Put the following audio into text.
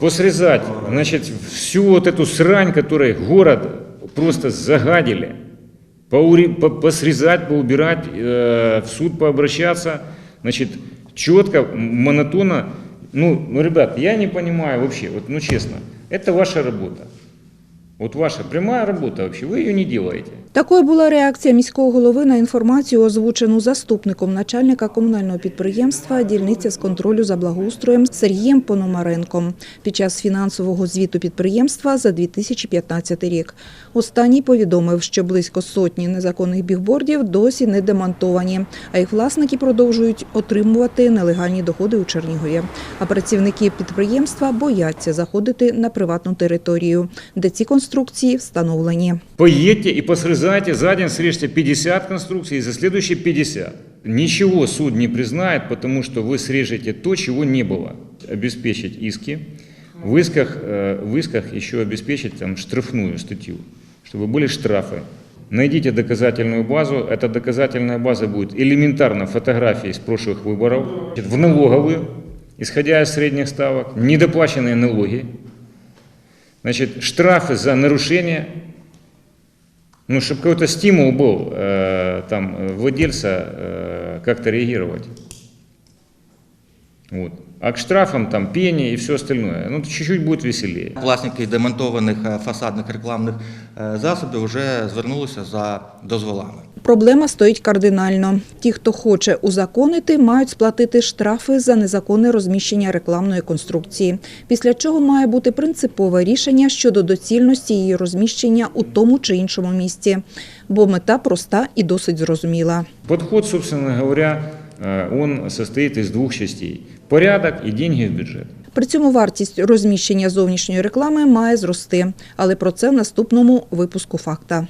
посрезать, значит, всю вот эту срань, которой город просто загадили, поури- по- посрезать, поубирать, э, в суд пообращаться, значит, четко, монотонно. Ну, ну, ребят, я не понимаю вообще, вот, ну, честно, это ваша работа. Вот ваша прямая работа вообще, вы ее не делаете. Такою була реакція міського голови на інформацію, озвучену заступником начальника комунального підприємства дільниця з контролю за благоустроєм Сергієм Пономаренком під час фінансового звіту підприємства за 2015 рік. Останній повідомив, що близько сотні незаконних бігбордів досі не демонтовані, а їх власники продовжують отримувати нелегальні доходи у Чернігові. А працівники підприємства бояться заходити на приватну територію, де ці конструкції встановлені. Поедьте и посрезайте, за день срежьте 50 конструкций, и за следующие 50. Ничего суд не признает, потому что вы срежете то, чего не было. Обеспечить иски. В исках, э, в исках еще обеспечить там, штрафную статью, чтобы были штрафы. Найдите доказательную базу. Эта доказательная база будет элементарно фотографии с прошлых выборов. В налоговую, исходя из средних ставок, недоплаченные налоги, Значит, штрафы за нарушение, ну, чтобы какой-то стимул был э, там э, владельца э, как-то реагировать. Вот. А к штрафам там пение и все остальное. Ну, чуть-чуть будет веселее. Власники демонтованих е, фасадних рекламних е, засобів вже звернулися за дозволами. Проблема стоїть кардинально. Ті, хто хоче узаконити, мають сплатити штрафи за незаконне розміщення рекламної конструкції. Після чого має бути принципове рішення щодо доцільності її розміщення у тому чи іншому місці. Бо мета проста і досить зрозуміла. Подход, собственно говоря, он состоит из двух частей. Порядок и деньги в бюджет. При цьому вартість розміщення зовнішньої реклами має зрости. Але про це в наступному випуску факта.